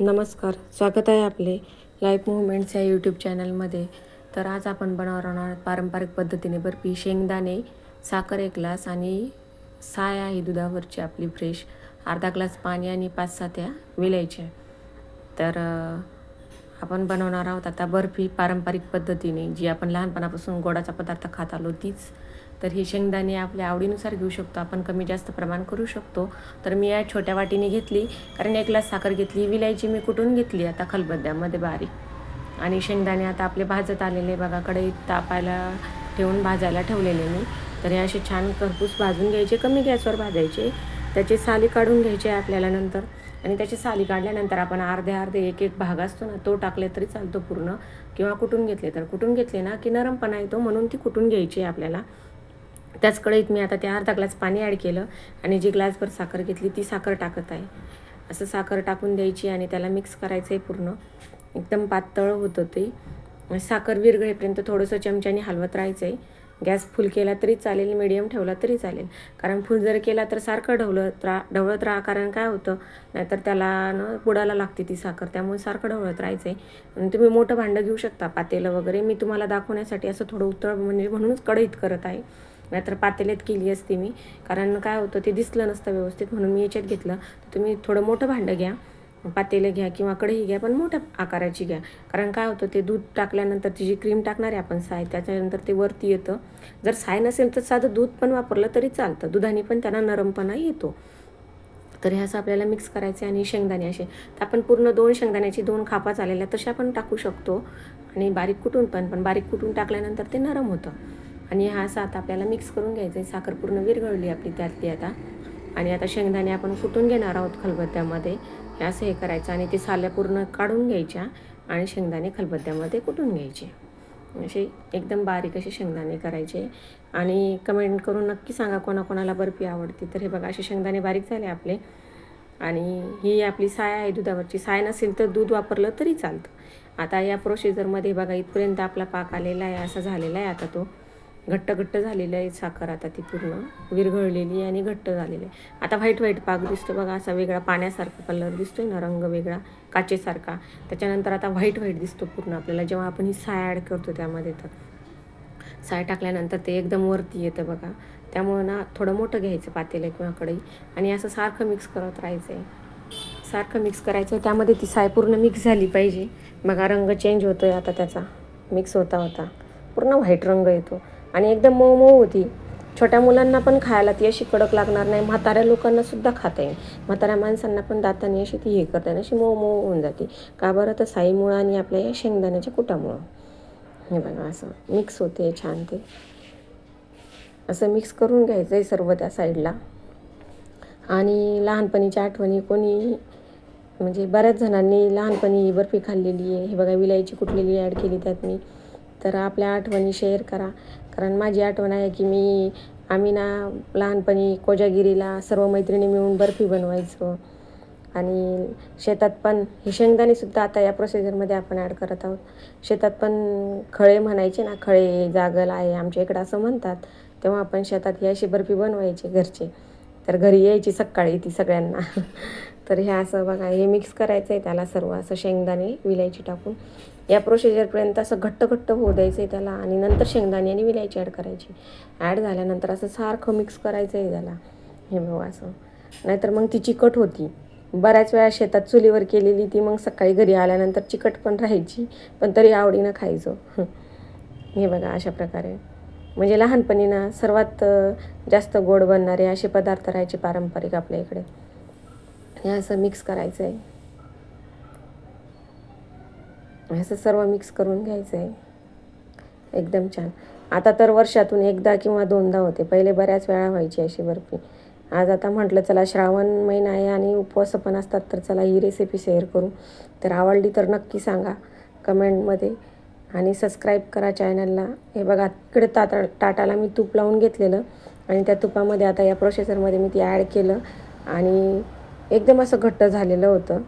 नमस्कार स्वागत आहे आपले लाईफ मुवमेंट्स या यूट्यूब चॅनलमध्ये तर आज आपण बनवणार आहोत पारंपरिक पद्धतीने बर्फी शेंगदाणे साखर एक ग्लास आणि साय आहे दुधावरची आपली फ्रेश अर्धा ग्लास पाणी आणि पाच सात्या विलायच्या तर आपण बनवणार आहोत आता बर्फी पारंपरिक पद्धतीने जी आपण लहानपणापासून गोडाचा पदार्थ खात आलो तीच तर ही शेंगदाणे आपल्या आवडीनुसार घेऊ शकतो. आपण कमी जास्त प्रमाण करू शकतो. तर मी या छोट्या वाटीने घेतली. कारण एक ग्लास साखर घेतली. विलायची मी कुठून घेतली? आता खलबद्द्यामध्ये बारीक. आणि शेंगदाणे आता आपले भाजत आलेले बघा कढईत तापायला ठेवून भाजायला ठेवलेले मी. तर हे असे छान खरपूस भाजून घ्यायचे. कमी गॅसवर भाजायचे. त्याची साली काढून घ्यायची आहे आपल्याला नंतर. आणि त्याची साली काढल्यानंतर आपण अर्धे अर्धे एक एक भाग असतो ना तो टाकले तरी चालतो पूर्ण. किंवा कुटून घेतले तर कुटून घेतले ना की नरमपणा येतो म्हणून ती कुटून घ्यायची आहे आपल्याला? त्याच कढईत मी आता त्या अर्धा ग्लास पाणी ॲड केलं आणि जी ग्लासभर साखर घेतली ती साखर टाकत आहे. असं साखर टाकून द्यायची आणि त्याला मिक्स करायचं आहे पूर्ण. एकदम पातळ होतं ते. साखर विरघळेपर्यंत थोडंसं चमच्याने हलवत राहायचं आहे गॅस फुल केला तरी चालेल मिडियम ठेवला तरी चालेल. कारण फुल जर केला तर सारखं ढवळत राहा ढवळत राहा. कारण काय होतं नाहीतर त्याला न बुडायला लागते ती साखर. त्यामुळे सारखं ढवळत राहायचं आहे आणि तुम्ही मोठं भांडं घेऊ शकता पातेलं वगैरे. मी तुम्हाला दाखवण्यासाठी असं थोडं उतळ म्हणजे म्हणूनच कढईत करत आहे. नाहीतर पातेल्यात केली असते मी. कारण काय होतं ते दिसलं नसतं व्यवस्थित म्हणून मी याच्यात घेतलं. तर तुम्ही थोडं मोठं भांडं घ्या पातेलं घ्या किंवा कढई घ्या पण मोठ्या आकाराची घ्या. कारण काय होतं ते दूध टाकल्यानंतर ती जी क्रीम टाकणार आहे आपण साय त्याच्यानंतर ते वरती येतं. जर साय नसेल तर साधं दूध पण वापरलं तरी चालतं. दुधाने पण त्यांना नरमपणा येतो. तर हे असं आपल्याला मिक्स करायचं आणि शेंगदाणे असे. तर आपण पूर्ण दोन शेंगदाण्याची दोन खापा चाललेल्या तशा पण टाकू शकतो. आणि बारीक कुटून पण पण बारीक कुटून टाकल्यानंतर ते नरम होतं. आणि हा सात आपल्याला मिक्स करून घ्यायचं आहे. साखर पूर्ण विरघळली आपली त्यातली आता. आणि आता शेंगदाणे आपण कुटून घेणार आहोत खलबत्त्यामध्ये. हे असं हे करायचं आणि ते साल्या पूर्ण काढून घ्यायच्या आणि शेंगदाणे खलबत्त्यामध्ये कुटून घ्यायचे. असे एकदम बारीक असे शेंगदाणे करायचे. आणि कमेंट करून नक्की सांगा कोणाकोणाला बर्फी आवडते. तर हे बघा असे शेंगदाणे बारीक झाले आपले. आणि ही आपली साय आहे दुधावरची. साय नसेल तर दूध वापरलं तरी चालतं. आता या प्रोसिजरमध्ये बघा इथपर्यंत आपला पाक आलेला आहे असा झालेला आहे आता तो. घट्ट घट्ट झालेलं आहे साखर आता ती पूर्ण. विरघळलेली आणि घट्ट झालेली आहे. आता व्हाईट व्हाईट पाक दिसतो बघा असा वेगळा पाण्यासारखा कलर दिसतो आहे ना रंग वेगळा काचेसारखा. त्याच्यानंतर आता व्हाईट व्हाईट दिसतो पूर्ण आपल्याला जेव्हा आपण ही साय ॲड करतो त्यामध्ये तर. साय टाकल्यानंतर ते एकदम वरती येतं बघा. त्यामुळं ना थोडं मोठं घ्यायचं पातेलं किंवा कढई आणि असं सारखं मिक्स करत राहायचं आहे सारखं मिक्स करायचं त्यामध्ये ती साय पूर्ण मिक्स झाली पाहिजे. बघा रंग चेंज होतो आहे आता त्याचा. मिक्स होता होता. पूर्ण व्हाईट रंग येतो. आणि एकदम मऊ मऊ होती. छोट्या मुलांना पण खायला ती अशी कडक लागणार नाही. म्हाताऱ्या लोकांना सुद्धा खाता येईल. म्हाताऱ्या माणसांना पण दाताने अशी ती हे करता येईल. अशी मऊ मऊ होऊन जाते. का बरं? तर साईमुळं आणि आपल्या या शेंगदाण्याच्या कुटामुळं. हे बघा असं मिक्स होते छान ते. असं मिक्स करून घ्यायचं आहे सर्व त्या साईडला. आणि लहानपणीच्या आठवणी कोणी म्हणजे बऱ्याच जणांनी लहानपणी ही बर्फी खाल्लेली आहे. हे बघा विलायची कुठलेली ॲड केली त्यात मी. तर आपल्या आठवणी शेअर करा. कारण माझी आठवण आहे की मी आम्ही ना लहानपणी कोजागिरीला सर्व मैत्रिणी मिळून बर्फी बनवायचो. आणि शेतात पण हे शेंगदाणेसुद्धा आता या प्रोसिजरमध्ये आपण ॲड करत आहोत. शेतात पण खळे म्हणायचे ना खळे जागल आहे आमच्या इकडं असं म्हणतात. तेव्हा आपण शेतात ही अशी बर्फी बनवायची घरचे. तर घरी यायची सकाळी ती सगळ्यांना. तर हे असं बघा हे मिक्स करायचं आहे त्याला सर्व असं शेंगदाणे विलायची टाकून. या प्रोसिजरपर्यंत असं घट्ट घट्ट होऊ द्यायचं आहे त्याला आणि नंतर शेंगदाणे आणि विलायची ॲड करायची. ॲड झाल्यानंतर असं सारखं मिक्स करायचं आहे त्याला. हे बघा असं. नाहीतर मग ती चिकट होती. बऱ्याच वेळा शेतात चुलीवर केलेली ती मग सकाळी घरी आल्यानंतर चिकट पण राहायची पण तरी आवडीनं खायचो. हे बघा अशा प्रकारे. म्हणजे लहानपणी ना सर्वात जास्त गोड बनणारे असे पदार्थ राहायचे पारंपरिक आपल्या इकडे. हे असं मिक्स करायचं आहे असं सर्व मिक्स करून घ्यायचं आहे एकदम छान. आता तर वर्षातून एकदा किंवा दोनदा होते. पहिले बऱ्याच वेळा व्हायची अशी बर्फी. आज आता म्हटलं चला श्रावण महिना आहे आणि उपवास पण असतात तर चला ही रेसिपी शेअर करू. तर आवडली तर नक्की सांगा कमेंटमध्ये. आणि सबस्क्राईब करा चॅनलला हे बघा इकडे ताता ताटाला मी तूप लावून घेतलेलं. आणि त्या तुपामध्ये आता या प्रोसेसरमध्ये मी ती ॲड केलं. आणि एकदम असं घट्ट झालेलं होतं.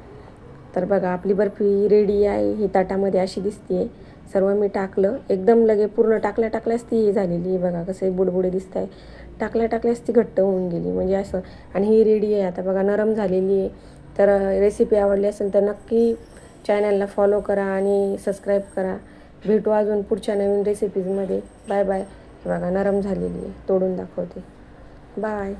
तर बघा आपली बर्फी रेडी आहे. ही ताटामध्ये अशी दिसते सर्व मी टाकलं. एकदम लगे पूर्ण टाकल्या टाकल्यास ती ही झालेली आहे. बघा कसं बुडबुडे दिसत आहे टाकल्या टाकल्यास ती घट्ट होऊन गेली. म्हणजे असं. आणि ही रेडी आहे. आता बघा नरम झालेली आहे. तर रेसिपी आवडली असेल तर नक्की चॅनलला फॉलो करा आणि सबस्क्राईब करा. भेटू अजून पुढच्या नवीन रेसिपीजमध्ये बाय बाय बघा नरम झालेली आहे. तोडून दाखवते. बाय